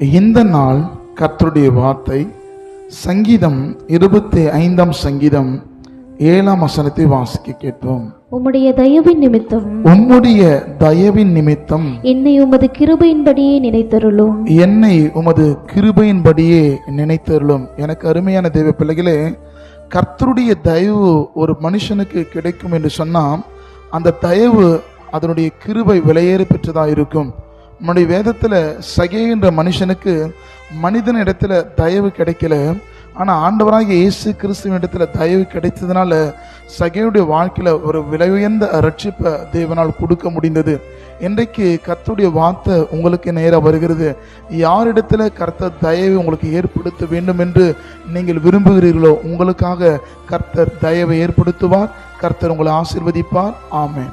இந்த நாள் கர்த்தருடைய வார்த்தை சங்கீதம் இருபத்தி ஐந்தாம் சங்கீதம் ஏழாம் வசனத்தை வாசிக்க கேட்டோம். உம்முடைய தயவின் நிமித்தம் உம்முடைய தயவின் நிமித்தம் என்னை உமது கிருபையின்படியே நினைத்தருளும். என்னை உமது கிருபையின்படியே நினைத்தருளும். எனக்கு அருமையான தெய்வ பிள்ளைகளே கர்த்தருடைய தயவு ஒரு மனுஷனுக்கு கிடைக்கும் என்று சொன்னால் அந்த தயவு அதனுடைய கிருபை விலையேற பெற்றதா இருக்கும் நம்முடைய வேதத்தில் சகேன்ற மனுஷனுக்கு மனிதன் இடத்துல தயவு கிடைக்கல. ஆனால் ஆண்டவராக இயேசு கிறிஸ்துவின் இடத்துல தயவு கிடைத்ததுனால சகையுடைய வாழ்க்கையில் ஒரு விலை உயர்ந்த ரட்சிப்பை தேவனால் கொடுக்க முடிந்தது. இன்றைக்கு கர்த்தருடைய வார்த்தை உங்களுக்கு நேராக வருகிறது. யாரிடத்தில் கர்த்தர் தயவை உங்களுக்கு ஏற்படுத்த வேண்டும் என்று நீங்கள் விரும்புகிறீர்களோ உங்களுக்காக கர்த்தர் தயவை ஏற்படுத்துவார் கர்த்தர் உங்களை ஆசிர்வதிப்பார். ஆமேன்.